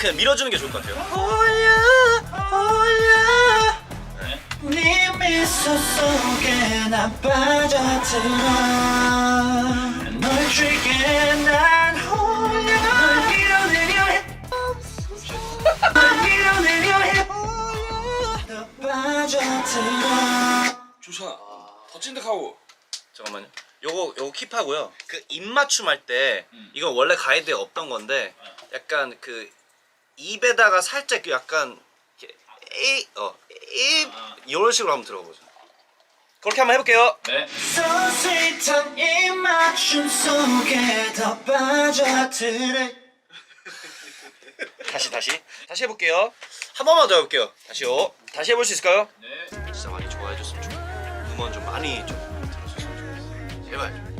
그냥 밀어주는 게 좋을 것 같아요. 네. 미소 속에 나 빠져들어. 널 죽게 난 홀려. 널 밀어내려 해. 널 밀어내려 해. 너 빠져들어. 조샤 더 찐득하고. 잠깐만요. 요거 요거 킵하고요. 그 입맞춤 할 때 이건 원래 가이드에 없던 건데 약간 그 입에다가 살짝 그 약간 이렇게 에이 어입 이런 식으로 한번 들어보죠. 그렇게 한번 해볼게요. 네 소스윗한 이 맞춤 속에 더 빠져들어 다시 다시 다시 해볼게요. 한 번만 더 해볼게요. 다시요. 다시 해볼 수 있을까요? 네. 진짜 많이 좋아해줬으면 좋겠어요. 음원 좀 많이 좀 들어줬으면 좋겠어요. 제발.